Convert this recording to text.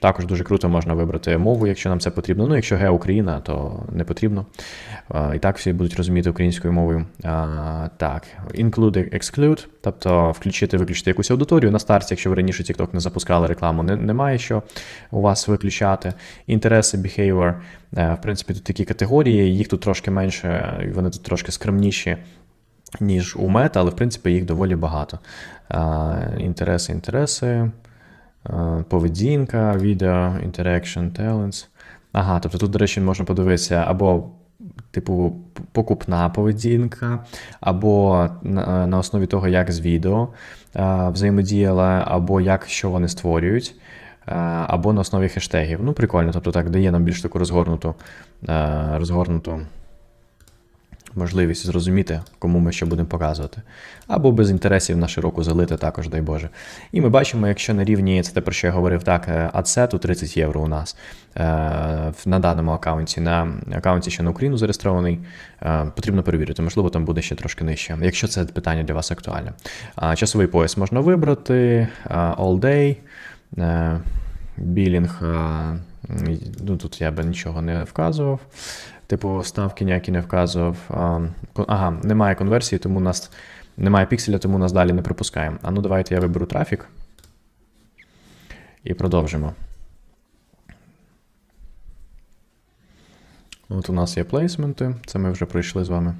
Також дуже круто можна вибрати мову, якщо нам це потрібно. Ну, якщо ге Україна, то не потрібно. І так всі будуть розуміти українською мовою. Так, include, exclude, тобто включити, виключити якусь аудиторію на старті, якщо ви раніше TikTok не запускали рекламу, не, немає що у вас виключати. Інтереси, behavior, е, в принципі, тут такі категорії, їх тут трошки менше, вони тут трошки скромніші. Ніж у мета, але в принципі їх доволі багато. Інтереси, інтереси, поведінка, відео, interaction, talents. Ага, тобто тут, до речі, можна подивитися або, типу, покупна поведінка, або на, на основі того, як з відео а, взаємодіяла, або як що вони створюють, а, або на основі хештегів. Ну, прикольно, тобто так дає нам більш таку розгорнуту, а, розгорнуту можливість зрозуміти, кому ми що будемо показувати. Або без інтересів на широку залити також, дай Боже. І ми бачимо, якщо на рівні, це те, про що я говорив, так, е, адсету 30 євро у нас е, на даному аккаунті, на аккаунті, що на Україну зареєстрований, е, потрібно перевірити. Можливо, там буде ще трошки нижче, якщо це питання для вас актуальне. Часовий пояс можна вибрати, all day, білінг, ну тут я би нічого не вказував. Типу, ставки ніякі не вказував. Ага, немає конверсії, тому нас немає пікселя, тому нас далі не пропускаємо. А ну давайте я виберу трафік. І продовжимо. От у нас є плейсменти, це ми вже пройшли з вами.